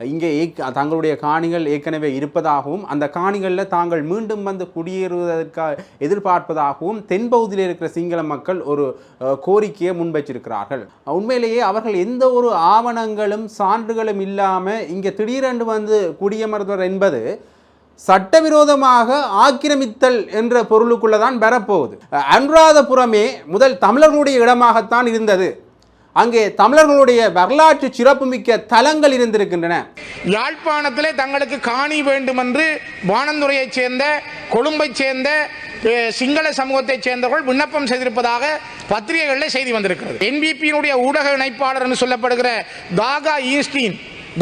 இங்கே ஏக்- தங்களுடைய காணிகள் ஏற்கனவே இருப்பதாகவும் அந்த காணிகளில் தாங்கள் மீண்டும் வந்து குடியேறுவதற்காக எதிர்பார்ப்பதாகவும் தென்பகுதியில் இருக்கிற சிங்கள மக்கள் ஒரு கோரிக்கையை முன்வைச்சிருக்கிறார்கள். உண்மையிலேயே அவர்கள் எந்த ஒரு ஆவணங்களும் சான்றுகளும் இல்லாமல் இங்கே திடீரென்று வந்து குடியமர்ந்தவர் என்பது சட்டவிரோதமாக ஆக்கிரமித்தல் என்ற பொருளுக்குள்ளதான் பெறப்போகுது அனுராதபுரமே முதல் தமிழர்களுடைய இடமாகத்தான் இருந்தது. அங்கே தமிழர்களுடைய வரலாற்று சிறப்புமிக்க தலங்கள் இருந்திருக்கின்றன. யாழ்ப்பாணத்திலே தங்களுக்கு காணி வேண்டும் என்று வானந்துறையைச் சேர்ந்த கொழும்பைச் சேர்ந்த சிங்கள சமூகத்தைச் சேர்ந்தவர்கள் விண்ணப்பம் செய்திருப்பதாக பத்திரிகைகளில் செய்தி வந்திருக்கிறது. என்பிபியினுடைய ஊடக இணைப்பாளர் என்று சொல்லப்படுகிற தாகா ஈன்ஸ்டீன்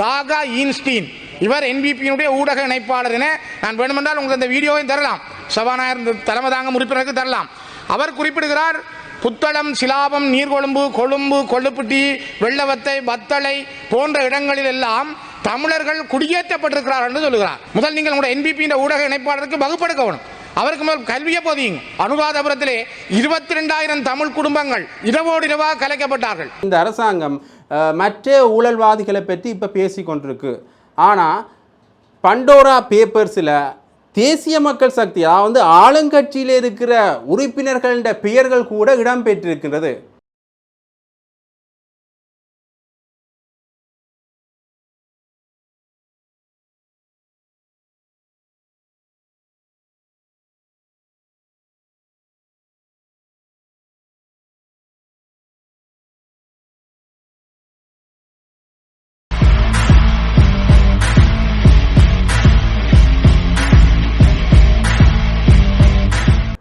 தாகா ஈன்ஸ்டீன். இவர் என்பிபியினுடைய ஊடக இணைப்பாளர் என நான் வேண்டுமென்றால் உங்களுக்கு அந்த வீடியோவையும் தரலாம். சபாநாயகர் தலைமை தாங்கும் உறுப்பினருக்கு தரலாம். அவர் குறிப்பிடுகிறார் புத்தளம் சிலாபம் நீர்கொழும்பு கொழும்பு கொள்ளுப்பட்டி வெள்ளவத்தை வத்தளை போன்ற இடங்களில் எல்லாம் தமிழர்கள் குடியேற்றப்பட்டிருக்கிறார்கள் என்று சொல்லுகிறார். முதல் நீங்கள் உங்களுடைய என்பிபி ஊடக இணைப்பாளருக்கு வகுப்படுக்கணும் அவருக்கு முதல் கல்வியை போதியுங்க. அனுராதபுரத்திலே இருபத்தி ரெண்டாயிரம் தமிழ் குடும்பங்கள் இரவோடு இரவாக கலைக்கப்பட்டார்கள். இந்த அரசாங்கம் மற்ற ஊழல்வாதிகளை பற்றி இப்போ பேசி கொண்டிருக்கு ஆனால் பண்டோரா பேப்பர்ஸில் தேசிய மக்கள் சக்தி அதாவது வந்து ஆளுங்கட்சியில் இருக்கிற உறுப்பினர்கள பெயர்கள் கூட இடம்பெற்றிருக்கின்றது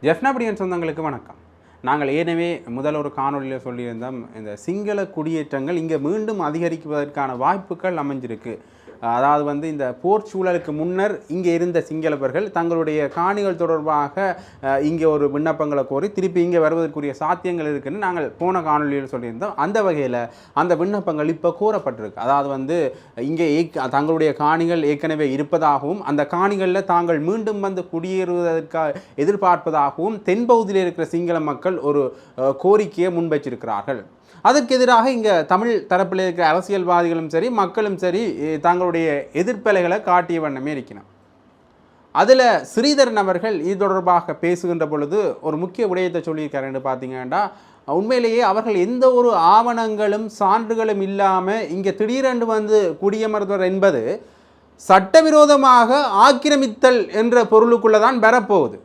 ஜெஃப்னாபடியன் சொந்தங்களுக்கு வணக்கம். நாங்கள் ஏற்கனவே முதல் ஒரு காணொளியில் சொல்லியிருந்தோம் இந்த சிங்கள குடியேற்றங்கள் இங்கே மீண்டும் அதிகரிப்பதற்கான வாய்ப்புகள் அமைஞ்சிருக்கு. அதாவது வந்து இந்த போர் சூழலுக்கு முன்னர் இங்கே இருந்த சிங்களவர்கள் தங்களுடைய காணிகள் தொடர்பாக இங்கே ஒரு விண்ணப்பங்களை கோரி திருப்பி இங்கே வருவதற்குரிய சாத்தியங்கள் இருக்குன்னு நாங்கள் போன காணொளியில் சொல்லியிருந்தோம். அந்த வகையில் அந்த விண்ணப்பங்கள் இப்போ கூறப்பட்டிருக்கு அதாவது வந்து இங்கே ஏக்- தங்களுடைய காணிகள் ஏற்கனவே இருப்பதாகவும் அந்த காணிகளில் தாங்கள் மீண்டும் வந்து குடியேறுவதற்காக எதிர்பார்ப்பதாகவும் தென்பகுதியில் இருக்கிற சிங்கள மக்கள் ஒரு கோரிக்கையை முன்வைச்சிருக்கிறார்கள். அதற்கு எதிராக இங்கே தமிழ் தரப்பில் இருக்கிற அரசியல்வாதிகளும் சரி மக்களும் சரி தங்களுடைய எதிர்ப்பலைகளை காட்டிய வண்ணமே இருக்கணும் அதில் ஸ்ரீதரன் அவர்கள் இது தொடர்பாக பேசுகின்ற பொழுது ஒரு முக்கிய விடயத்தை சொல்லியிருக்காருன்னு பார்த்தீங்கன்னா உண்மையிலேயே அவர்கள் எந்த ஒரு ஆவணங்களும் சான்றுகளும் இல்லாமல் இங்கே திடீரென்று வந்து குடியமர்ந்தவர் என்பது சட்டவிரோதமாக ஆக்கிரமித்தல் என்ற பொருளுக்குள்ள தான் பெறப்போகுது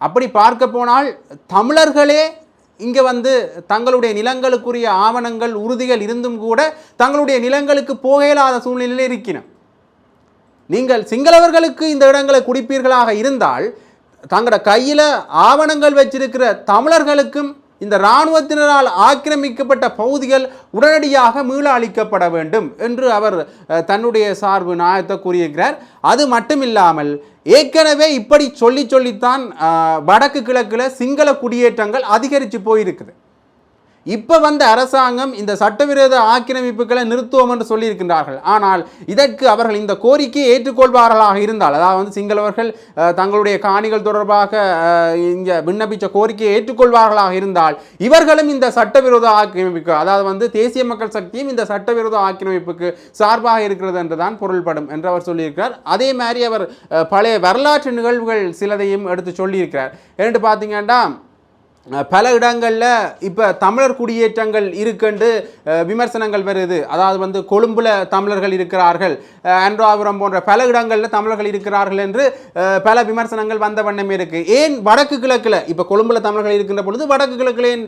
அப்படி பார்க்க போனால் தமிழர்களே இங்கே வந்து தங்களுடைய நிலங்களுக்குரிய ஆவணங்கள் உறுதிகள் இருந்தும் கூட தங்களுடைய நிலங்களுக்கு போக இயலாத சூழ்நிலையில் இருக்கின. நீங்கள் சிங்களவர்களுக்கு இந்த இடங்களை குடிப்பீர்களாக இருந்தால் தங்களோட கையில் ஆவணங்கள் வச்சிருக்கிற தமிழர்களுக்கும் இந்த இராணுவத்தினரால் ஆக்கிரமிக்கப்பட்ட பகுதிகள் உடனடியாக மீள அளிக்கப்பட வேண்டும் என்று அவர் தன்னுடைய சார்பு நியாயத்தை கூறியிருக்கிறார். அது மட்டுமில்லாமல் ஏற்கனவே இப்படி சொல்லி சொல்லித்தான் வடக்கு கிழக்கில் சிங்கள குடியேற்றங்கள் அதிகரித்து போயிருக்குது. இப்போ வந்த அரசாங்கம் இந்த சட்டவிரோத ஆக்கிரமிப்புகளை நிறுத்துவோம் என்று சொல்லியிருக்கின்றார்கள். ஆனால் இதற்கு அவர்கள் இந்த கோரிக்கையை ஏற்றுக்கொள்வார்களாக இருந்தால் அதாவது வந்து சிங்களவர்கள் தங்களுடைய காணிகள் தொடர்பாக இங்கே விண்ணப்பித்த கோரிக்கையை ஏற்றுக்கொள்வார்களாக இருந்தால் இவர்களும் இந்த சட்டவிரோத ஆக்கிரமிப்பு அதாவது வந்து தேசிய மக்கள் சக்தியும் இந்த சட்டவிரோத ஆக்கிரமிப்புக்கு சார்பாக இருக்கிறது என்று தான் பொருள்படும் என்று அவர் சொல்லியிருக்கிறார். அதே மாதிரி அவர் பழைய வரலாற்று நிகழ்வுகள் சிலதையும் எடுத்து சொல்லியிருக்கிறார். என்று பார்த்தீங்கன்னா பல இடங்களில் இப்போ தமிழர் குடியேற்றங்கள் இருக்குண்டு விமர்சனங்கள் வருது. அதாவது வந்து கொழும்புல தமிழர்கள் இருக்கிறார்கள் அன்றாபுரம் போன்ற பல இடங்களில் தமிழர்கள் இருக்கிறார்கள் என்று பல விமர்சனங்கள் வந்த வண்ணமே இருக்குது ஏன் வடக்கு கிழக்கில்? இப்போ கொழும்புல தமிழர்கள் இருக்கின்ற பொழுது வடக்கு கிழக்கில் ஏன்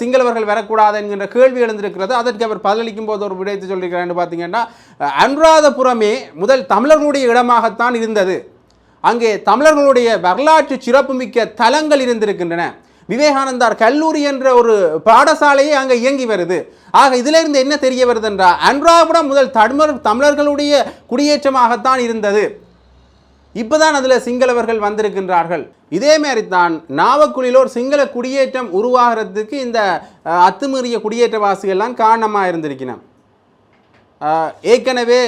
சிங்களவர்கள் வரக்கூடாது என்கின்ற கேள்வி எழுந்திருக்கிறது. அதற்கு அவர் பதிலளிக்கும் போது ஒரு விடயத்தை சொல்லியிருக்கிறார் பார்த்தீங்கன்னா அஹ், அனுராதபுரமே முதல் தமிழர்களுடைய இடமாகத்தான் இருந்தது. அங்கே தமிழர்களுடைய வரலாற்று சிறப்புமிக்க தலங்கள் இருந்திருக்கின்றன. விவேகானந்தார் கல்லூரி என்ற ஒரு பாடசாலையே அங்கே இயங்கி வருது. ஆக இதிலிருந்து என்ன தெரிய வருது என்றால் அன்றாபுரம் முதல் தமிழர் தமிழர்களுடைய குடியேற்றமாகத்தான் இருந்தது. இப்போதான் அதில் சிங்களவர்கள் வந்திருக்கின்றார்கள். இதே மாதிரி தான் நாவக்குழியில் ஒரு சிங்கள குடியேற்றம் உருவாகிறதுக்கு இந்த அத்துமீறிய குடியேற்றவாசிகள்லாம் காரணமாக இருந்திருக்கணும் ஏற்கனவே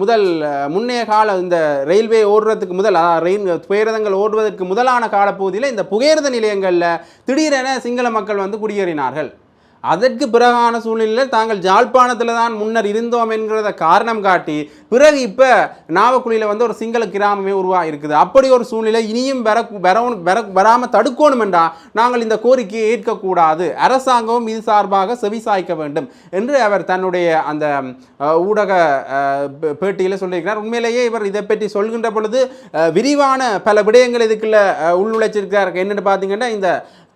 முதல் முன்னைய கால இந்த ரயில்வே ஓடுறதுக்கு முதல் அதாவது ரயில் பேருந்தங்கள் ஓடுவதற்கு முதலான காலப்பகுதியில் இந்த புகையிரத நிலையங்களில் திடீரென சிங்கள மக்கள் வந்து குடியேறினார்கள். அதற்கு பிறகான சூழ்நிலையில் தாங்கள் ஜாழ்ப்பாணத்தில் தான் முன்னர் இருந்தோம் என்கிறத காரணம் காட்டி பிறகு இப்போ நாவக்குழியில் வந்து ஒரு சிங்கள கிராமமே உருவாக இருக்குது அப்படி ஒரு சூழ்நிலை இனியும் வர வரவும் வர வராமல் தடுக்கணும் நாங்கள் இந்த கோரிக்கையை ஏற்கக்கூடாது. அரசாங்கமும் இது சார்பாக செவிசாய்க்க வேண்டும் என்று அவர் தன்னுடைய அந்த ஊடக பேட்டியில் சொல்லியிருக்கிறார். உண்மையிலேயே இவர் இதை பற்றி சொல்கின்ற பொழுது விரிவான பல விடயங்கள் இதுக்குள்ள அஹ், என்னென்னு பார்த்தீங்கன்னா இந்த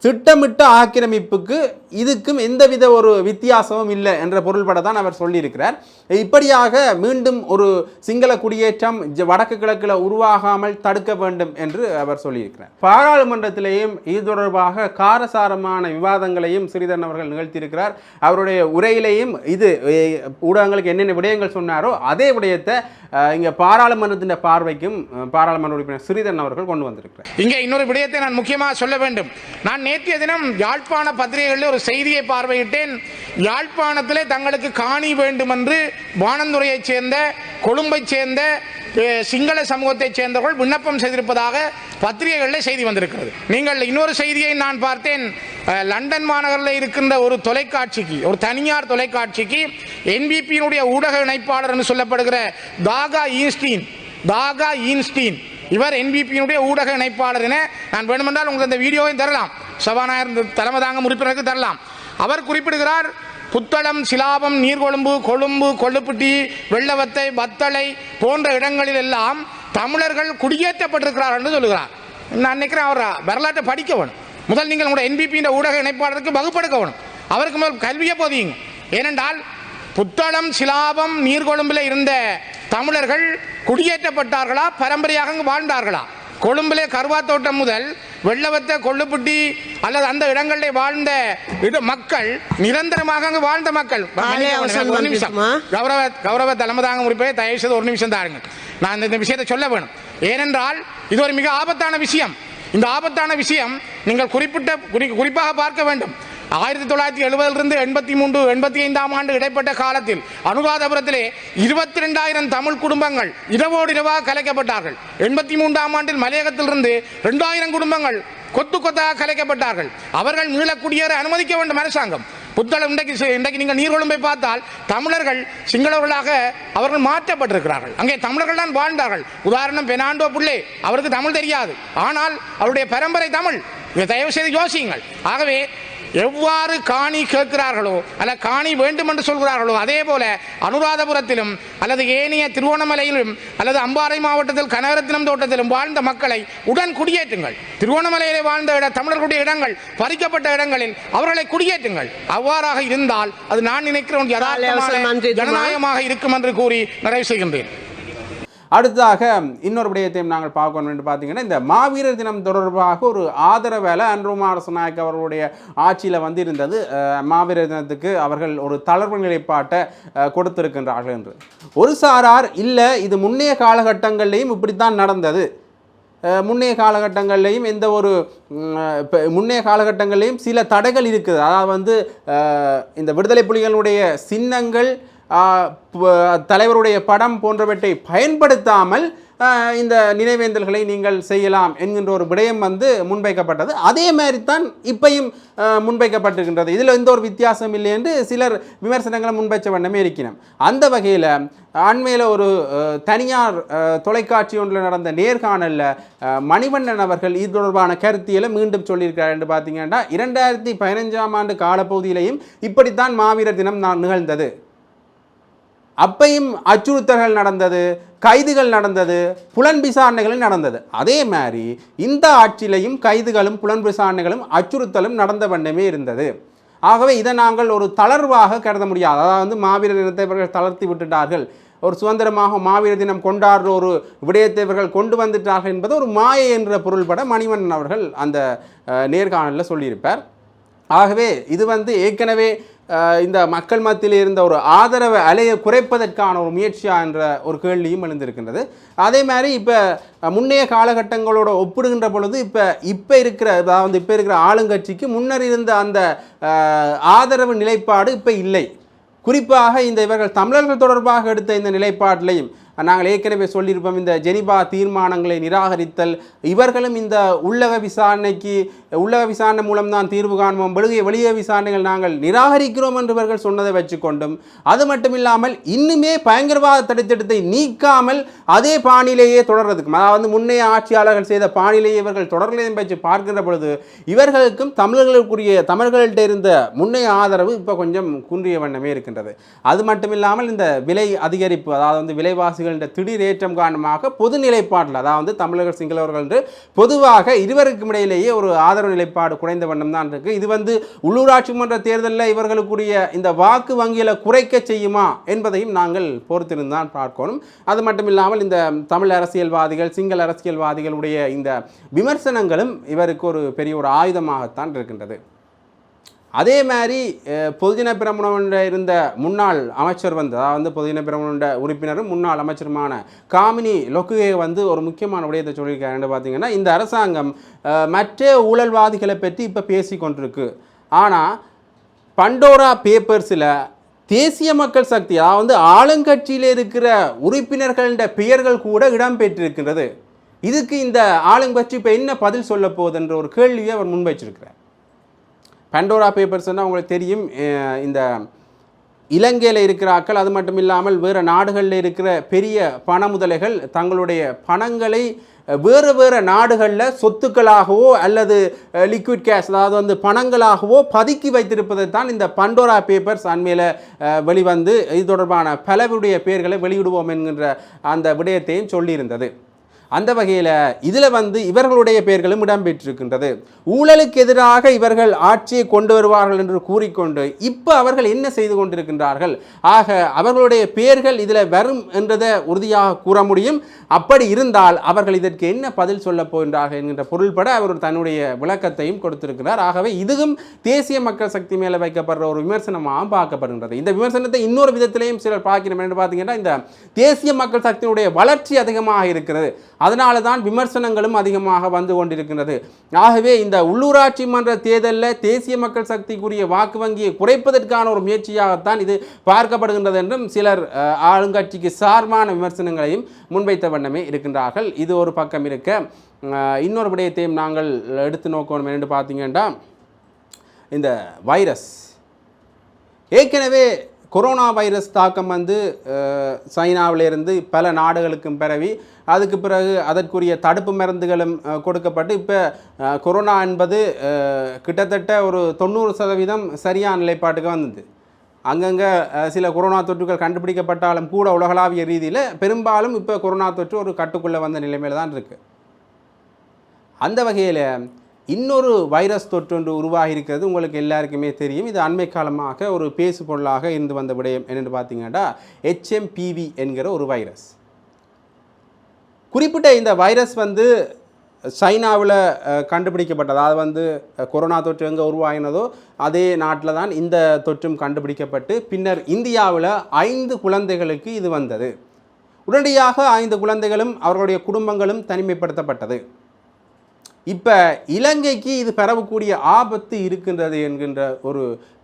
திட்டமிட்ட ஆக்கிரமிப்புக்கு இதுக்கும் எந்தவித ஒரு வித்தியாசமும் இல்லை என்ற பொருள்பட தான் அவர் சொல்லியிருக்கிறார். இப்படியாக மீண்டும் ஒரு சிங்கள குடியேற்றம் வடக்கு கிழக்கில் உருவாகாமல் தடுக்க வேண்டும் என்று அவர் சொல்லியிருக்கிறார். பாராளுமன்றத்திலேயும் இது தொடர்பாக காரசாரமான விவாதங்களையும் சிறிதன் அவர்கள் நிகழ்த்தியிருக்கிறார். அவருடைய உரையிலேயும் இது ஊடகங்களுக்கு என்னென்ன விடயங்கள் சொன்னாரோ அதே விடயத்தை இங்கே பாராளுமன்றத்தின் பார்வைக்கும் பாராளுமன்ற உறுப்பினர் சிறிதன் அவர்கள் கொண்டு வந்திருக்கிறார். இங்கே இன்னொரு விடயத்தை நான் முக்கியமாக சொல்ல வேண்டும். நான் நேற்றைய தினம் யாழ்ப்பாண பத்திரிகைகளில் ஒரு செய்தியை பார்வையிட்டேன். யாழ்ப்பாணத்திலே தங்களுக்கு காணி வேண்டும் என்று வானந்துறையைச் சேர்ந்த கொழும்பைச் சேர்ந்த சிங்கள சமூகத்தைச் சேர்ந்தவர்கள் விண்ணப்பம் செய்திருப்பதாக பத்திரிகைகளில் செய்தி வந்திருக்கிறது. நீங்கள் இன்னொரு செய்தியை நான் பார்த்தேன். லண்டன் மாநகரில் இருக்கின்ற ஒரு தொலைக்காட்சிக்கு ஒரு தனியார் தொலைக்காட்சிக்கு என்பிபியினுடைய ஊடக இணைப்பாளர் என்று சொல்லப்படுகிற தாகா ஈன்ஸ்டீன் தாகா ஈன்ஸ்டீன். இவர் என்பிபியினுடைய ஊடக இணைப்பாளர் என நான் வேண்டுமென்றால் உங்களுக்கு அந்த வீடியோவையும் தரலாம். சபாநாயகர் தலைமை தாங்கும் உறுப்பினருக்கு தரலாம். அவர் குறிப்பிடுகிறார் புத்தளம் சிலாபம் நீர்கொழும்பு கொழும்பு கொள்ளுப்பட்டி வெள்ளவத்தை வத்தளை போன்ற இடங்களில் எல்லாம் தமிழர்கள் குடியேற்றப்பட்டிருக்கிறார் என்று சொல்லுகிறார். நான் நினைக்கிறேன் அவர் வரலாற்றை படிக்க வேணும். முதல் நீங்கள் உங்களோட என்பிபியின் ஊடக இணைப்பாளருக்கு வகுப்படுக்க வேணும். அவருக்கு முதல் கல்வியை போதியுங்க. ஏனென்றால் புத்தளம் சிலாபம் நீர்கொழும்பில் இருந்த தமிழர்கள் குடியேற்றப்பட்டார்களா? பரம்பரையாக வாழ்ந்தார்களா? கொழும்பிலே கருவாத்தோட்டம் முதல் வெள்ளவத்த கொள்ளுப்பட்டி அல்லது அந்த இடங்களிலே வாழ்ந்த மக்கள் நிரந்தரமாக அங்கு வாழ்ந்த மக்கள். ஒரு நிமிஷம்? கௌரவ கௌரவ தலைமதாங்க உறுப்பே தயவு செய்து ஒரு நிமிஷம் தாருங்க நான் இந்த- விஷயத்தை சொல்ல வேணும். ஏனென்றால் இது ஒரு மிக ஆபத்தான விஷயம். இந்த ஆபத்தான விஷயம் நீங்கள் குறிப்பிட்ட குறி- குறிப்பாக பார்க்க வேண்டும். ஆயிரத்தி தொள்ளாயிரத்தி எழுபதிலிருந்து எண்பத்தி மூன்று எண்பத்தி ஐந்தாம் ஆண்டு இடைப்பட்ட காலத்தில் அனுராதபுரத்திலே இருபத்தி ரெண்டாயிரம் தமிழ் குடும்பங்கள் இரவோடு இரவாக கலைக்கப்பட்டார்கள். எண்பத்தி மூன்றாம் ஆண்டில் மலையகத்திலிருந்து ரெண்டாயிரம் குடும்பங்கள் கொத்து கொத்தாக கலைக்கப்பட்டார்கள். அவர்கள் மீள குடியேற அனுமதிக்க வேண்டும் அரசாங்கம். புத்தளம் இன்றைக்கு இன்றைக்கு நீங்கள் நீர்கொழும்பை பார்த்தால் தமிழர்கள் சிங்களவர்களாக அவர்கள் மாற்றப்பட்டிருக்கிறார்கள். அங்கே தமிழர்கள் தான் வாழ்ந்தார்கள். உதாரணம் பெனாண்டோ புள்ளே அவருக்கு தமிழ் தெரியாது. ஆனால் அவருடைய பரம்பரை தமிழ். தயவு செய்து யோசியுங்கள். ஆகவே எவ்வாறு காணி கேட்கிறார்களோ அல்ல காணி வேண்டும் என்று சொல்கிறார்களோ அதே போல அனுராதபுரத்திலும் அல்லது ஏனைய திருவோணமலையிலும் அல்லது அம்பாறை மாவட்டத்தில் கனகரத்தினம் தோட்டத்திலும் வாழ்ந்த மக்களை உடன் குடியேற்றுங்கள். திருவோணமலையிலே வாழ்ந்த இட தமிழர்களுடைய இடங்கள் பறிக்கப்பட்ட இடங்களில் அவர்களை குடியேற்றுங்கள். அவ்வாறாக இருந்தால் அது நான் நினைக்கிற ஒரு அவசரம் யதார்த்தமான நன்றி, துமா. ஜனநாயகமாக இருக்கும் என்று கூறி நிறைவு செய்கின்றேன். அடுத்ததாக இன்னொரு விடயத்தையும் நாங்கள் பார்க்கணும் என்று பார்த்தீங்கன்னா இந்த மாவீரர் தினம் தொடர்பாக ஒரு ஆதரவேலை அன்ருமா அரசநாயக் அவர்களுடைய ஆட்சியில் வந்து இருந்தது மாவீரர் தினத்துக்கு அவர்கள் ஒரு தளர்வு நிலைப்பாட்டை கொடுத்திருக்கின்றார்கள் என்று. ஒரு சாரார் இல்லை இது முன்னைய காலகட்டங்கள்லேயும் இப்படித்தான் நடந்தது. முன்னைய காலகட்டங்கள்லேயும் எந்த ஒரு முன்னைய காலகட்டங்கள்லேயும் சில தடைகள் இருக்குது. அதாவது வந்து இந்த விடுதலை புலிகளுடைய சின்னங்கள் தலைவருடைய படம் போன்றவற்றை பயன்படுத்தாமல் இந்த நினைவேந்தல்களை நீங்கள் செய்யலாம் என்கின்ற ஒரு விடயம் வந்து முன்வைக்கப்பட்டது. அதே மாதிரி தான் இப்பையும் முன்வைக்கப்பட்டிருக்கின்றது. இதில் எந்த ஒரு வித்தியாசம் இல்லை என்று சிலர் விமர்சனங்களை முன்வைச்ச வண்ணமே இருக்கிறோம் அந்த வகையில் அண்மையில் ஒரு தனியார் தொலைக்காட்சி ஒன்றில் நடந்த நேர்காணலில் மணிவண்ணன் அவர்கள் இது தொடர்பான கருத்தியலை மீண்டும் சொல்லியிருக்கிறார் என்று பார்த்தீங்கன்னா இரண்டாயிரத்தி பதினஞ்சாம் ஆண்டு காலப்பகுதியிலையும் இப்படித்தான் மாவீரர் தினம் நான் நிகழ்ந்தது. அப்பையும் அச்சுறுத்தல்கள் நடந்தது கைதுகள் நடந்தது புலன் விசாரணைகளும் நடந்தது. அதே மாதிரி இந்த ஆட்சியிலையும் கைதுகளும் புலன் விசாரணைகளும் அச்சுறுத்தலும் நடந்த வண்ணமே இருந்தது. ஆகவே இதை நாங்கள் ஒரு தளர்வாக கருத முடியாது. அதாவது வந்து மாவீரர் தினத்தை இவர்கள் தளர்த்தி விட்டுட்டார்கள். ஒரு சுதந்திரமாக மாவீரர் தினம் கொண்டாடுற ஒரு விடயத்தை இவர்கள் கொண்டு வந்துட்டார்கள் என்பது ஒரு மாயை என்ற பொருள்பட மணிவண்ணன் அவர்கள் அந்த நேர்காணலில் சொல்லியிருப்பார். ஆகவே இது வந்து ஏற்கனவே இந்த மக்கள் மத்தியில் இருந்த ஒரு ஆதரவு அலையை குறைப்பதற்கான ஒரு முயற்சியா என்ற ஒரு கேள்வியும் எழுந்திருக்கின்றது. அதே மாதிரி இப்போ முன்னைய காலகட்டங்களோட ஒப்பிடுகின்ற பொழுது இப்போ இப்போ இருக்கிற அதாவது இப்போ இருக்கிற ஆளுங்கட்சிக்கு முன்னர் இருந்த அந்த ஆதரவு நிலைப்பாடு இப்போ இல்லை. குறிப்பாக இந்த இவர்கள் தமிழர்கள் தொடர்பாக எடுத்த இந்த நிலைப்பாட்டிலையும் நாங்கள் ஏற்கனவே சொல்லியிருப்போம் இந்த ஜெனிபா தீர்மானங்களை நிராகரித்தல் இவர்களும் இந்த உள்ளக விசாரணைக்கு உள்ளக விசாரணை மூலம் தான் தீர்வு காண்போம் வெளியே வெளியே விசாரணைகள் நாங்கள் நிராகரிக்கிறோம் என்று இவர்கள் சொன்னதை வச்சுக்கொண்டும் அது மட்டும் இல்லாமல் இன்னுமே பயங்கரவாத தடுத்திட்டத்தை நீக்காமல் அதே பாணியிலேயே தொடர்றதுக்கும் அதாவது முன்னைய ஆட்சியாளர்கள் செய்த பாணியிலேயே இவர்கள் தொடர்களையும் வச்சு பார்க்கின்ற பொழுது இவர்களுக்கும் தமிழர்களுக்குரிய தமிழர்கள்ட்ட இருந்த முன்னைய ஆதரவு இப்போ கொஞ்சம் குன்றிய வண்ணமே இருக்கின்றது. அது மட்டும் இல்லாமல் இந்த விலை அதிகரிப்பு அதாவது வந்து விலைவாசிகளின் திடீர் ஏற்றம் காரணமாக பொது நிலைப்பாட்டில் அதாவது தமிழர்கள் சிங்களவர்கள் என்று பொதுவாக இருவருக்கும் இடையிலேயே ஒரு ஆதரவு நிலைப்பாடு குறைந்த வண்ணம் தான் இருக்கு. இது வந்து உள்ளூராட்சி மன்ற தேர்தலில் இவர்களுக்குரிய இந்த வாக்கு வங்கிகளை குறைக்க செய்யுமா என்பதையும் நாங்கள் பொறுத்திருந்தான் பார்க்கணும். அது மட்டும் இல்லாமல் இந்த தமிழ் அரசியல்வாதிகள் சிங்கள அரசியல்வாதிகளுடைய இந்த விமர்சனங்களும் இவருக்கு ஒரு பெரிய ஒரு ஆயுதமாகத்தான் இருக்கின்றது. அதே மாதிரி அஹ், பொதுஜன இருந்த முன்னாள் அமைச்சர் வந்து அதாவது வந்து பொதுஜன பிரமுன உறுப்பினரும் முன்னாள் அமைச்சருமான காமினி லொக்குகே வந்து ஒரு முக்கியமான விடயத்தை சொல்லியிருக்காருன்னு பார்த்தீங்கன்னா இந்த அரசாங்கம் மற்ற ஊழல்வாதிகளை பற்றி இப்போ பேசி கொண்டிருக்கு. ஆனால் பண்டோரா பேப்பர்ஸில் தேசிய மக்கள் சக்தி அதாவது வந்து ஆளுங்கட்சியில் இருக்கிற உறுப்பினர்கள்ட பெயர்கள் கூட இடம்பெற்றிருக்கின்றது. இதுக்கு இந்த ஆளுங்கட்சி இப்போ என்ன பதில் சொல்ல போகுதுன்ற ஒரு கேள்வியை அவர் முன்வைச்சிருக்கிறார் பண்டோரா பேப்பர்ஸ்னால் உங்களுக்கு தெரியும் இந்த இலங்கையில் இருக்கிற ஆட்கள் அது மட்டும் இல்லாமல் வேறு நாடுகளில் இருக்கிற பெரிய பண முதலைகள் தங்களுடைய பணங்களை வேறு வேறு நாடுகளில் சொத்துக்களாகவோ அல்லது லிக்விட் கேஷ் அதாவது வந்து பணங்களாகவோ பதுக்கி வைத்திருப்பதை தான் இந்த பண்டோரா பேப்பர்ஸ் அண்மையில் வெளிவந்து இது தொடர்பான பலருடைய பெயர்களை வெளியிடுவோம் என்கின்ற அந்த விடயத்தையும் சொல்லியிருந்தது. அந்த வகையில் இதில் வந்து இவர்களுடைய பெயர்களும் இடம்பெற்றிருக்கின்றது. ஊழலுக்கு எதிராக இவர்கள் ஆட்சியை கொண்டு வருவார்கள் என்று கூறிக்கொண்டு இப்போ அவர்கள் என்ன செய்து கொண்டிருக்கின்றார்கள்? ஆக அவர்களுடைய பெயர்கள் இதில் வரும் என்றதை உறுதியாக கூற முடியும். அப்படி இருந்தால் அவர்கள் இதற்கு என்ன பதில் சொல்லப் போகின்றார்கள் என்கின்ற பொருள்பட அவர் தன்னுடைய விளக்கத்தையும் கொடுத்திருக்கிறார். ஆகவே இதுவும் தேசிய மக்கள் சக்தி மேலே வைக்கப்படுற ஒரு விமர்சனமாக பார்க்கப்படுகின்றது. இந்த விமர்சனத்தை இன்னொரு விதத்திலையும் சிலர் பார்க்கிறோம் என்று பார்த்தீங்கன்னா இந்த தேசிய மக்கள் சக்தியினுடைய வளர்ச்சி அதிகமாக இருக்கிறது. அதனால தான் விமர்சனங்களும் அதிகமாக வந்து கொண்டிருக்கின்றது. ஆகவே இந்த உள்ளூராட்சி மன்ற தேர்தலில் தேசிய மக்கள் சக்திக்குரிய வாக்கு வங்கியை குறைப்பதற்கான ஒரு முயற்சியாகத்தான் இது பார்க்கப்படுகின்றது என்றும் சிலர் ஆளுங்கட்சிக்கு சார்பான விமர்சனங்களையும் முன்வைத்த வண்ணமே இருக்கின்றார்கள். இது ஒரு பக்கம் இருக்க இன்னொரு விடயத்தையும் நாங்கள் எடுத்து நோக்கணும் என்று பார்த்தீங்கன்னா இந்த வைரஸ். ஏற்கனவே கொரோனா வைரஸ் தாக்கம் வந்து சைனாவிலிருந்து பல நாடுகளுக்கும் பரவி அதுக்கு பிறகு அதற்குரிய தடுப்பு மருந்துகளும் கொடுக்கப்பட்டு இப்போ கொரோனா என்பது கிட்டத்தட்ட ஒரு தொண்ணூறு சதவீதம் சரியான நிலைப்பாட்டுக்கு வந்தது. அங்கங்கே சில கொரோனா தொற்றுகள் கண்டுபிடிக்கப்பட்டாலும் கூட உலகளாவிய ரீதியில் பெரும்பாலும் இப்போ கொரோனா தொற்று ஒரு கட்டுக்குள்ளே வந்த நிலைமையில் தான் இருக்குது அந்த வகையில் இன்னொரு வைரஸ் தொற்று ஒன்று உருவாகி இருக்கிறது உங்களுக்கு எல்லாருக்குமே தெரியும். இது அண்மை காலமாக ஒரு பேசு பொருளாக இருந்து வந்த விடயம் என்னென்னு பார்த்தீங்கன்னா ஹெச்எம்பிவி என்கிற ஒரு வைரஸ். குறிப்பிட்ட இந்த வைரஸ் வந்து சைனாவில் கண்டுபிடிக்கப்பட்டது. அது வந்து கொரோனா தொற்று எங்கே உருவாகினதோ அதே நாட்டில் தான் இந்த தொற்றும் கண்டுபிடிக்கப்பட்டு பின்னர் இந்தியாவில் ஐந்து குழந்தைகளுக்கு இது வந்தது. உடனடியாக ஐந்து குழந்தைகளும் அவர்களுடைய குடும்பங்களும் தனிமைப்படுத்தப்பட்டது. இப்போ இலங்கைக்கு இது பரவக்கூடிய ஆபத்து இருக்கின்றது என்கின்ற ஒரு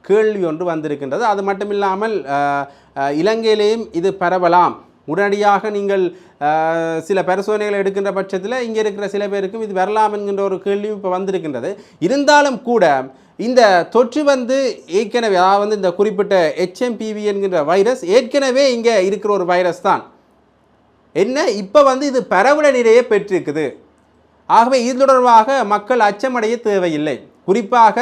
கேள்வி ஒன்று வந்திருக்கின்றது. அது மட்டும் இல்லாமல் இலங்கையிலேயும் இது பரவலாம். உடனடியாக நீங்கள் சில பரிசோதனைகள் எடுக்கின்ற பட்சத்தில் இங்கே இருக்கிற சில பேருக்கும் இது வரலாம் என்கின்ற ஒரு கேள்வியும் இப்போ வந்திருக்கின்றது. இருந்தாலும் கூட இந்த தொற்று வந்து ஏற்கனவே அதாவது வந்து இந்த குறிப்பிட்ட ஹெச்எம்பிவி என்கின்ற வைரஸ் ஏற்கனவே இங்கே இருக்கிற ஒரு வைரஸ் தான். என்ன? இப்போ வந்து இது பரவல நிலையை பெற்றிருக்குது. ஆகவே இது தொடர்பாக மக்கள் அச்சமடைய தேவையில்லை. குறிப்பாக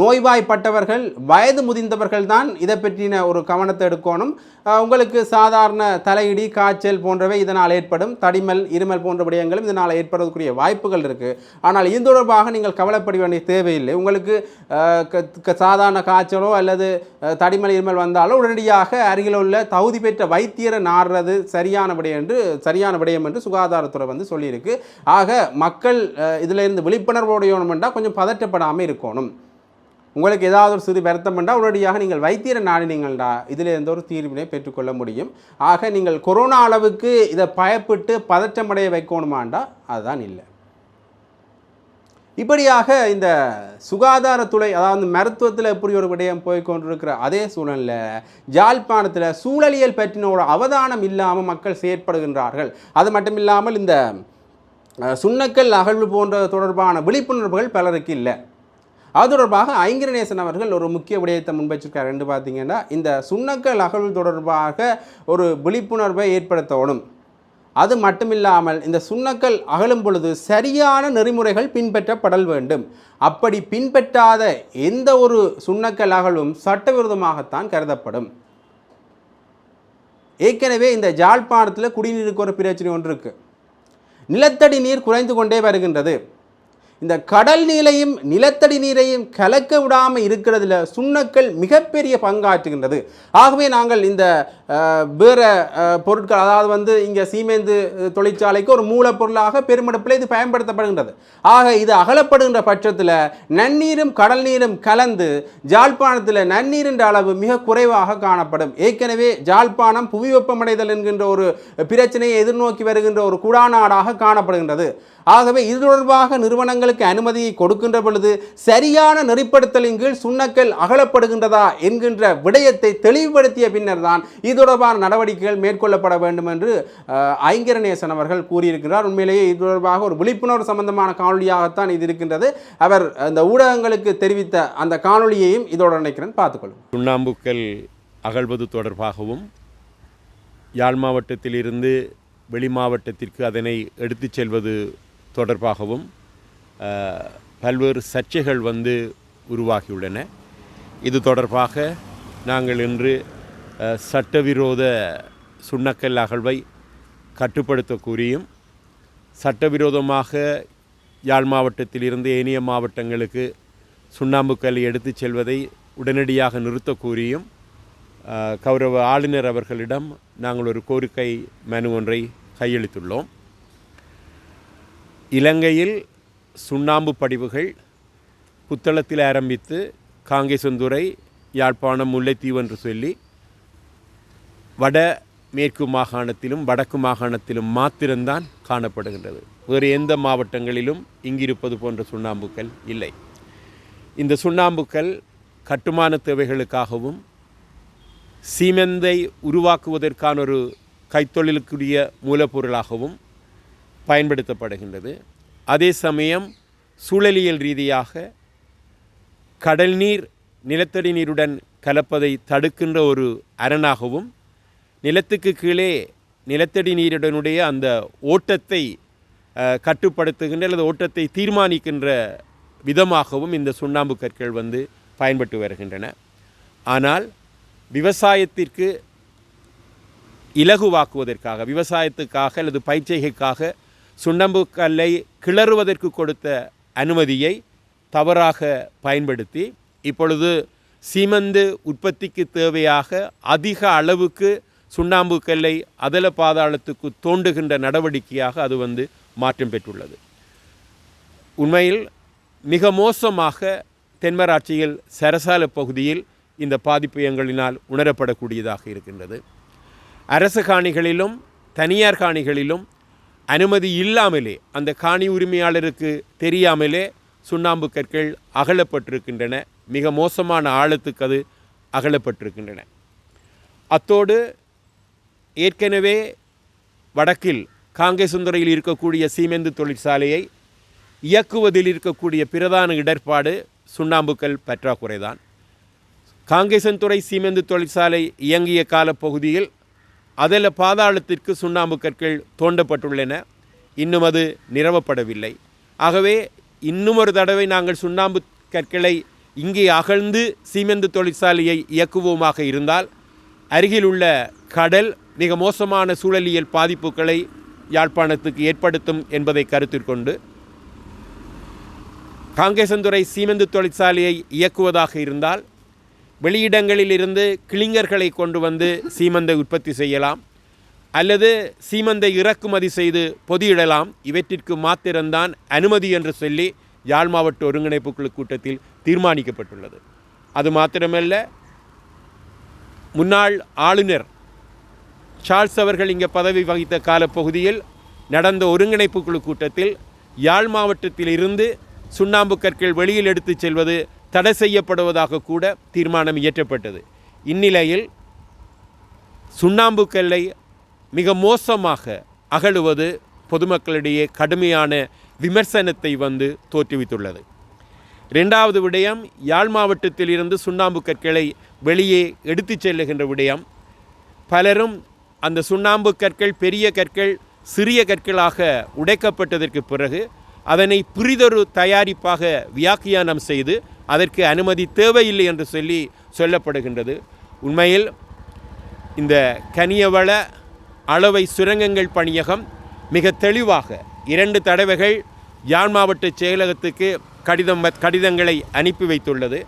நோய்வாய்ப்பட்டவர்கள் வயது முதிர்ந்தவர்கள் தான் இதை பற்றின ஒரு கவனத்தை எடுக்கணும். உங்களுக்கு சாதாரண தலையிடி காய்ச்சல் போன்றவை இதனால் ஏற்படும். தடிமல் இருமல் போன்ற விடயங்களும் இதனால் ஏற்படக்கூடிய வாய்ப்புகள் இருக்குது ஆனால் இது தொடர்பாக நீங்கள் கவலைப்பட வேண்டிய தேவையில்லை. உங்களுக்கு க- சாதாரண காய்ச்சலோ அல்லது தடிமல் இருமல் வந்தாலோ உடனடியாக அருகில் உள்ள தகுதி பெற்ற வைத்தியரை நாடுறது சரியான விடயம் என்று சரியான விடயம் என்று சுகாதாரத்துறை வந்து சொல்லியிருக்கு. ஆக மக்கள் இதிலிருந்து இதுல இருந்து கொஞ்சம் பதற்றப்படாமல் இருக்கணும். உங்களுக்கு ஏதாவது ஒரு சிறு வருத்தம் என்றால் உடனடியாக நீங்கள் வைத்தியரை நாடினீங்கள்டா இதில் எந்த ஒரு தீர்வினை பெற்றுக்கொள்ள முடியும். ஆக நீங்கள் கொரோனா அளவுக்கு இதை பயப்பட்டு பதற்றமடைய வைக்கணுமாண்டா அதுதான் இல்லை. இப்படியாக இந்த சுகாதாரத்துறை அதாவது மருத்துவத்தில் எப்படி ஒரு விடயம் போய் கொண்டிருக்கிற அதே சூழலில் ஜாழ்ப்பாணத்தில் சூழலியல் பற்றின ஒரு அவதானம் இல்லாமல் மக்கள் செயற்படுகின்றார்கள். அது மட்டும் இல்லாமல் இந்த சுண்ணக்கல் அகழ்வு போன்ற தொடர்பான விழிப்புணர்வுகள் பலருக்கு இல்லை. அது தொடர்பாக ஐங்கரநேசன் அவர்கள் ஒரு முக்கிய விடயத்தை முன்வச்சிருக்காரு. என்று பார்த்தீங்கன்னா இந்த சுண்ணக்கல் அகழ்வு தொடர்பாக ஒரு விழிப்புணர்வை ஏற்படுத்தணும். அது மட்டுமில்லாமல் இந்த சுண்ணக்கல் அகலும் பொழுது சரியான நெறிமுறைகள் பின்பற்றப்படல் வேண்டும். அப்படி பின்பற்றாத எந்த ஒரு சுண்ணக்கல் அகலும் சட்டவிரோதமாகத்தான் கருதப்படும். ஏற்கனவே இந்த ஜாழ்ப்பாணத்தில் குடிநீருக்கு ஒரு பிரச்சனை ஒன்று இருக்குது நிலத்தடி நீர் குறைந்து கொண்டே வருகின்றது. இந்த கடல் நீரையும் நிலத்தடி நீரையும் கலக்க விடாமல் இருக்கிறதுல சுண்ணக்கல் மிகப்பெரிய பங்காற்றுகின்றது. ஆகவே நாங்கள் இந்த வேறு பொருட்கள் அதாவது வந்து இங்கே சீமேந்து தொழிற்சாலைக்கு ஒரு மூலப்பொருளாக பெருமடுப்பில் இது பயன்படுத்தப்படுகின்றது. ஆக இது அகலப்படுகின்ற பட்சத்தில் நன்னீரும் கடல் நீரும் கலந்து ஜாழ்ப்பாணத்தில் நன்னீரின் அளவு மிக குறைவாக காணப்படும். ஏற்கனவே ஜாழ்ப்பாணம் புவி வெப்பமடைதல் என்கின்ற ஒரு பிரச்சனையை எதிர்நோக்கி வருகின்ற ஒரு குடாநாடாக காணப்படுகின்றது. ஆகவே இது தொடர்பாக நிறுவனங்கள் நிறுவனங்களுக்கு அனுமதியை கொடுக்கின்ற பொழுது சரியான நெறிப்படுத்தலின் கீழ் சுண்ணக்கல் அகலப்படுகின்றதா என்கின்ற விடயத்தை தெளிவுபடுத்திய பின்னர் தான் இது தொடர்பான நடவடிக்கைகள் மேற்கொள்ளப்பட வேண்டும் என்று அஹ், ஐங்கரநேசன் அவர்கள் கூறியிருக்கிறார். உண்மையிலேயே இது தொடர்பாக ஒரு விழிப்புணர்வு சம்பந்தமான காணொலியாகத்தான் இது இருக்கின்றது. அவர் அந்த ஊடகங்களுக்கு தெரிவித்த அந்த காணொலியையும் இதோடு நினைக்கிறேன் பார்த்துக்கொள்ளும். சுண்ணாம்புக்கல் அகழ்வது தொடர்பாகவும் யாழ் மாவட்டத்திலிருந்து வெளி மாவட்டத்திற்கு அதனை எடுத்துச் செல்வது தொடர்பாகவும் பல்வேறு சர்ச்சைகள் வந்து உருவாகியுள்ளன. இது தொடர்பாக நாங்கள் இன்று சட்டவிரோத சுண்ணக்கல் அகழ்வை கட்டுப்படுத்த கூறியும் சட்டவிரோதமாக யாழ் மாவட்டத்திலிருந்து ஏனைய மாவட்டங்களுக்கு சுண்ணாம்புக்கல் எடுத்துச் செல்வதை உடனடியாக நிறுத்த கூறியும் கௌரவ ஆளுநர் அவர்களிடம் நாங்கள் ஒரு கோரிக்கை மனு ஒன்றை கையளித்துள்ளோம். இலங்கையில் சுண்ணாம்பு படிவுகள் புத்தளத்தில் ஆரம்பித்து காங்கேசந்துறை யாழ்ப்பாணம் முல்லைத்தீவு என்று சொல்லி வட மேற்கு மாகாணத்திலும் வடக்கு மாகாணத்திலும் மாத்திரம்தான் காணப்படுகின்றது. வேறு எந்த மாவட்டங்களிலும் இங்கிருப்பது போன்ற சுண்ணாம்புக்கள் இல்லை. இந்த சுண்ணாம்புக்கள் கட்டுமான தேவைகளுக்காகவும் சீமெந்தை உருவாக்குவதற்கான ஒரு கைத்தொழிலுக்குரிய மூலப்பொருளாகவும் பயன்படுத்தப்படுகின்றது. அதே சமயம் சூழலியல் ரீதியாக கடல் நீர் நிலத்தடி நீருடன் கலப்பதை தடுக்கின்ற ஒரு அரணாகவும் நிலத்துக்கு கீழே நிலத்தடி நீருடனுடைய அந்த ஓட்டத்தை கட்டுப்படுத்துகின்ற அல்லது ஓட்டத்தை தீர்மானிக்கின்ற விதமாகவும் இந்த சுண்ணாம்பு கற்கள் வந்து பயன்பட்டு வருகின்றன. ஆனால் விவசாயத்திற்கு இலகுவாக்குவதற்காக விவசாயத்துக்காக அல்லது பயிற்சிகைக்காக சுண்ணாம்பு கல்லை கிளறுவதற்கு கொடுத்த அனுமதியை தவறாக பயன்படுத்தி இப்பொழுது சீமந்து உற்பத்திக்கு தேவையாக அதிக அளவுக்கு சுண்ணாம்பு கல்லை அதல பாதாளத்துக்கு தோண்டுகின்ற நடவடிக்கையாக அது வந்து மாற்றம் பெற்றுள்ளது. உண்மையில் மிக மோசமாக தென்மராட்சியில் சரசால பகுதியில் இந்த பாதிப்பு எங்களினால் உணரப்படக்கூடியதாக இருக்கின்றது. அரசு காணிகளிலும் தனியார் காணிகளிலும் அனுமதி இல்லாமலே அந்த காணி உரிமையாளருக்கு தெரியாமலே சுண்ணாம்பு கற்கள் அகலப்பட்டிருக்கின்றன. மிக மோசமான ஆழத்துக்கு அது அகலப்பட்டிருக்கின்றன. அத்தோடு ஏற்கனவே வடக்கில் காங்கேசுந்தரையில் இருக்கக்கூடிய சீமெந்து தொழிற்சாலையை இயக்குவதில் இருக்கக்கூடிய பிரதான இடர்பாடு சுண்ணாம்புக்கல் பற்றாக்குறைதான். காங்கேசன்துறை சீமெந்து தொழிற்சாலை இயங்கிய காலப்பகுதியில் அதில் பாதாளத்திற்கு சுண்ணாம்பு கற்கள் தோண்டப்பட்டுள்ளன. இன்னும் அது நிரவப்படவில்லை. ஆகவே இன்னும் ஒரு தடவை நாங்கள் சுண்ணாம்பு கற்களை இங்கே அகழ்ந்து சீமெந்து தொழிற்சாலையை இயக்குவோமாக இருந்தால் அருகில் உள்ள கடல் மிக மோசமான சூழலியல் பாதிப்புகளை யாழ்ப்பாணத்துக்கு ஏற்படுத்தும் என்பதை கருத்தில் கொண்டு காங்கேசந்துறை சீமெந்து தொழிற்சாலையை இயக்குவதாக இருந்தால் வெளியிடங்களில் இருந்து கிளிங்கர்களை கொண்டு வந்து சீமந்தை உற்பத்தி செய்யலாம். அல்லது சீமந்தை இறக்குமதி செய்து பொதியிடலாம். இவற்றிற்கு மாத்திரம்தான் அனுமதி என்று சொல்லி யாழ் மாவட்ட ஒருங்கிணைப்பு குழு கூட்டத்தில் தீர்மானிக்கப்பட்டுள்ளது. அது மாத்திரமல்ல முன்னாள் ஆளுநர் சார்ல்ஸ் அவர்கள் இங்கே பதவி வகித்த காலப்பகுதியில் நடந்த ஒருங்கிணைப்பு குழு கூட்டத்தில் யாழ் மாவட்டத்தில் இருந்து சுண்ணாம்பு கற்கள் வெளியில் எடுத்துச் செல்வது தடை செய்யப்படுவதாக கூட தீர்மானம் இயற்றப்பட்டது. இந்நிலையில் சுண்ணாம்பு கல்லை மிக மோசமாக அகழுவது பொதுமக்களிடையே கடுமையான விமர்சனத்தை வந்து தோற்றுவித்துள்ளது. ரெண்டாவது விடயம் யாழ் மாவட்டத்தில் இருந்து சுண்ணாம்பு கற்களை வெளியே எடுத்துச் செல்லுகின்ற விடயம். பலரும் அந்த சுண்ணாம்பு கற்கள் பெரிய கற்கள் சிறிய கற்களாக உடைக்கப்பட்டதற்கு பிறகு அதனை புரிதொரு தயாரிப்பாக வியாக்கியானம் செய்து அதற்கு அனுமதி தேவையில்லை என்று சொல்லி சொல்லப்படுகின்றது. உண்மையில் இந்த கனியவள அளவை சுரங்கங்கள் பணியகம் மிக தெளிவாக இரண்டு தடவைகள் யாழ் மாவட்ட செயலகத்துக்கு கடிதம் கடிதங்களை அனுப்பி வைத்துள்ளது.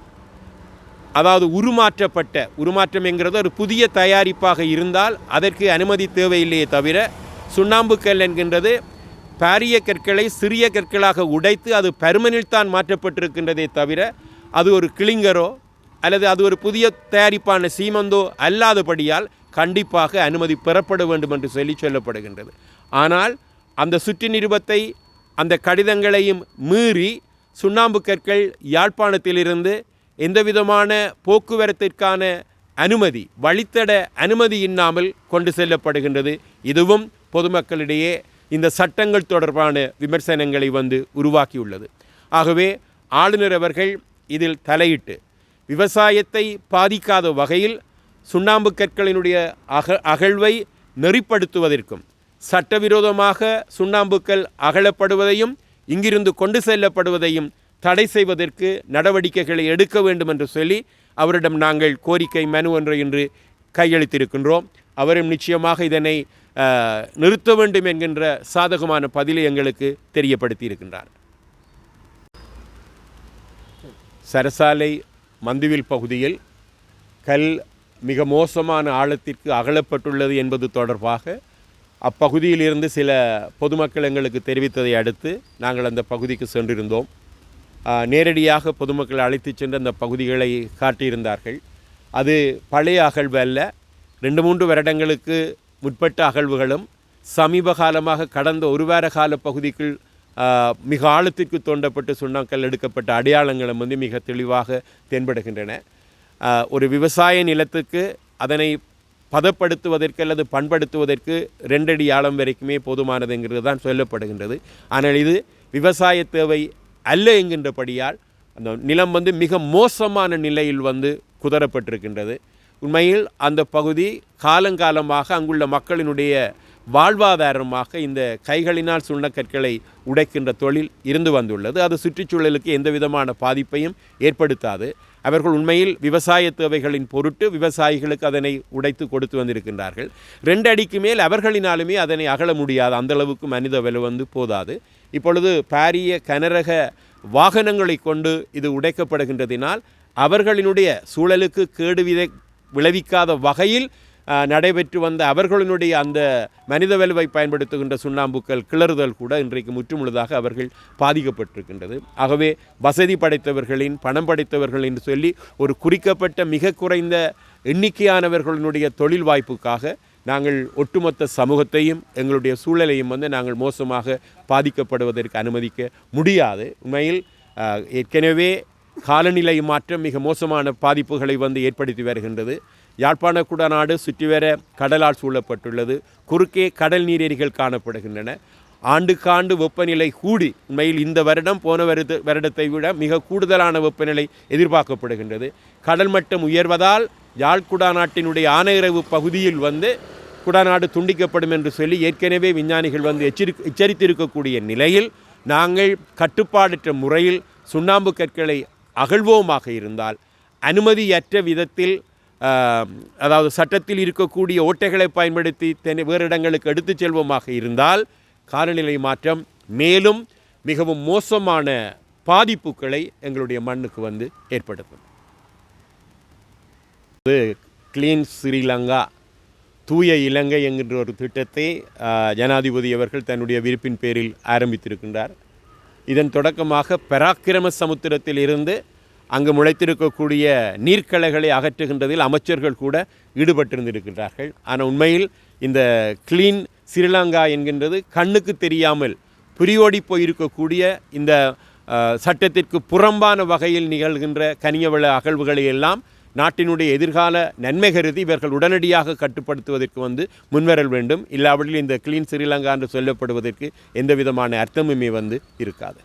அதாவது உருமாற்றப்பட்ட உருமாற்றம் என்கிறது ஒரு புதிய தயாரிப்பாக இருந்தால் அதற்கு அனுமதி தேவையில்லையே தவிர சுண்ணாம்புக்கல் என்கின்றது பாரிய கற்களை சிறிய கற்களாக உடைத்து அது பருமனில் தான் மாற்றப்பட்டிருக்கின்றதே தவிர அது ஒரு கிளிங்கரோ அல்லது அது ஒரு புதிய தயாரிப்பான சீமந்தோ அல்லாதபடியால் கண்டிப்பாக அனுமதி பெறப்பட வேண்டும் என்று சொல்லி சொல்லப்படுகின்றது. ஆனால் அந்த சுற்று நிருபத்தை அந்த கடிதங்களையும் மீறி சுண்ணாம்பு கற்கள் யாழ்ப்பாணத்திலிருந்து எந்தவிதமான போக்குவரத்திற்கான அனுமதி வழித்தட அனுமதி இல்லாமல் கொண்டு செல்லப்படுகின்றது. இதுவும் பொதுமக்களிடையே இந்த சட்டங்கள் தொடர்பான விமர்சனங்களை வந்து உருவாக்கியுள்ளது. ஆகவே ஆளுநர் அவர்கள் இதில் தலையிட்டு விவசாயத்தை பாதிக்காத வகையில் சுண்ணாம்பு கற்களினுடைய அக அகழ்வை நெறிப்படுத்துவதற்கும் சட்டவிரோதமாக சுண்ணாம்புக்கள் அகழப்படுவதையும் இங்கிருந்து கொண்டு செல்லப்படுவதையும் தடை செய்வதற்கு நடவடிக்கைகளை எடுக்க வேண்டும் என்று சொல்லி அவரிடம் நாங்கள் கோரிக்கை மனு ஒன்றை இன்று கையளித்திருக்கின்றோம். அவரும் நிச்சயமாக இதனை நிறுத்த வேண்டும் என்கின்ற சாதகமான பதிலை எங்களுக்கு தெரியப்படுத்தி இருக்கின்றார் சரசாலை மந்துவில் பகுதியில் கல் மிக மோசமான ஆழத்திற்கு அகலப்பட்டுள்ளது என்பது தொடர்பாக அப்பகுதியிலிருந்து சில பொதுமக்கள் எங்களுக்கு தெரிவித்ததை அடுத்து நாங்கள் அந்த பகுதிக்கு சென்றிருந்தோம். நேரடியாக பொதுமக்களை அழைத்து சென்று அந்த பகுதிகளை காட்டியிருந்தார்கள். அது பழைய அகழ்வு அல்ல. ரெண்டு மூன்று வருடங்களுக்கு முற்பட்ட அகழ்வுகளும் சமீப காலமாக கடந்த ஒரு வார கால பகுதிக்குள் மிக ஆழத்திற்கு தோண்டப்பட்டு சுண்ணாக்கல் எடுக்கப்பட்ட அடையாளங்களும் வந்து மிக தெளிவாக தென்படுகின்றன. ஒரு விவசாய நிலத்துக்கு அதனை பதப்படுத்துவதற்கு அல்லது பண்படுத்துவதற்கு ரெண்டடி ஆழம் வரைக்குமே போதுமானதுங்கிறது தான் சொல்லப்படுகின்றது. ஆனால் இது விவசாய தேவை அல்ல என்கின்றபடியால் அந்த நிலம் வந்து மிக மோசமான நிலையில் வந்து குதரப்பட்டிருக்கின்றது உண்மையில் அந்த பகுதி காலங்காலமாக அங்குள்ள மக்களினுடைய வாழ்வாதாரமாக இந்த கைகளினால் சுண்ணக்கற்களை உடைக்கின்ற தொழில் இருந்து வந்துள்ளது. அது சுற்றுச்சூழலுக்கு எந்த விதமான பாதிப்பையும் ஏற்படுத்தாது. அவர்கள் உண்மையில் விவசாய தேவைகளின் பொருட்டு விவசாயிகளுக்கு அதனை உடைத்து கொடுத்து வந்திருக்கின்றார்கள். ரெண்டு அடிக்கு மேல் அவர்களினாலுமே அதனை அகல முடியாது. அந்த அளவுக்கு மனித விலை வந்து போதாது. இப்பொழுது பாரிய கனரக வாகனங்களை கொண்டு இது உடைக்கப்படுகின்றதினால் அவர்களினுடைய சூழலுக்கு கேடு விதை விளைவிக்காத வகையில் நடைபெற்று வந்த அவர்களினுடைய அந்த மனித வலுவை பயன்படுத்துகின்ற சுண்ணாம்புக்கள் கிளறுதல் கூட இன்றைக்கு முற்றுமுழுதாக அவர்கள் பாதிக்கப்பட்டிருக்கின்றது. ஆகவே வசதி படைத்தவர்களின் பணம் படைத்தவர்கள் சொல்லி ஒரு குறிக்கப்பட்ட மிக குறைந்த எண்ணிக்கையானவர்களுடைய தொழில் வாய்ப்புக்காக நாங்கள் ஒட்டுமொத்த சமூகத்தையும் எங்களுடைய சூழலையும் வந்து நாங்கள் மோசமாக பாதிக்கப்படுவதற்கு அனுமதிக்க முடியாது. உண்மையில் ஏற்கனவே காலநிலை மாற்றம் மிக மோசமான பாதிப்புகளை வந்து ஏற்படுத்தி வருகின்றது. யாழ்ப்பாண குடநாடு சுற்றிவர கடலால் சூழப்பட்டுள்ளது. குறுக்கே கடல் நீரேரிகள் காணப்படுகின்றன. ஆண்டுக்காண்டு வெப்பநிலை கூடி உண்மையில் இந்த வருடம் போன வருட வருடத்தை விட மிக கூடுதலான வெப்பநிலை எதிர்பார்க்கப்படுகின்றது. கடல் மட்டம் உயர்வதால் யாழ் நாட்டினுடைய ஆனையிறவு பகுதியில் வந்து குடாநாடு துண்டிக்கப்படும் என்று சொல்லி ஏற்கனவே விஞ்ஞானிகள் வந்து எச்சரி எச்சரித்திருக்கக்கூடிய நிலையில் நாங்கள் கட்டுப்பாடற்ற முறையில் சுண்ணாம்பு கற்களை அகழ்வோமாக இருந்தால் அனுமதியற்ற விதத்தில் அதாவது சட்டத்தில் இருக்கக்கூடிய ஓட்டைகளை பயன்படுத்தி தென் வேறு இடங்களுக்கு எடுத்துச் செல்வோமாக இருந்தால் காலநிலை மாற்றம் மேலும் மிகவும் மோசமான பாதிப்புகளை எங்களுடைய மண்ணுக்கு வந்து ஏற்படுத்தும். கிளீன் ஸ்ரீலங்கா தூய இலங்கை என்கின்ற ஒரு திட்டத்தை ஜனாதிபதி அவர்கள் தன்னுடைய விருப்பின் பேரில் ஆரம்பித்திருக்கின்றார். இதன் தொடக்கமாக பராக்கிரம சமுத்திரத்தில் இருந்து அங்கு முளைத்திருக்கக்கூடிய நீர்க்கலைகளை அகற்றுகின்றதில் அமைச்சர்கள் கூட ஈடுபட்டிருந்திருக்கிறார்கள். ஆனால் உண்மையில் இந்த கிளீன் ஸ்ரீலங்கா என்கின்றது கண்ணுக்கு தெரியாமல் புரியோடி போயிருக்கக்கூடிய இந்த சட்டத்திற்கு புறம்பான வகையில் நிகழ்கின்ற கனியவள அகழ்வுகளை எல்லாம் நாட்டினுடைய எதிர்கால நன்மை கருதி இவர்கள் உடனடியாக கட்டுப்படுத்துவதற்கு வந்து முன்வரல் வேண்டும். இல்லாவிடில் இந்த கிளீன் ஸ்ரீலங்கா என்று சொல்லப்படுவதற்கு எந்த விதமான அர்த்தமுமே வந்து இருக்காது.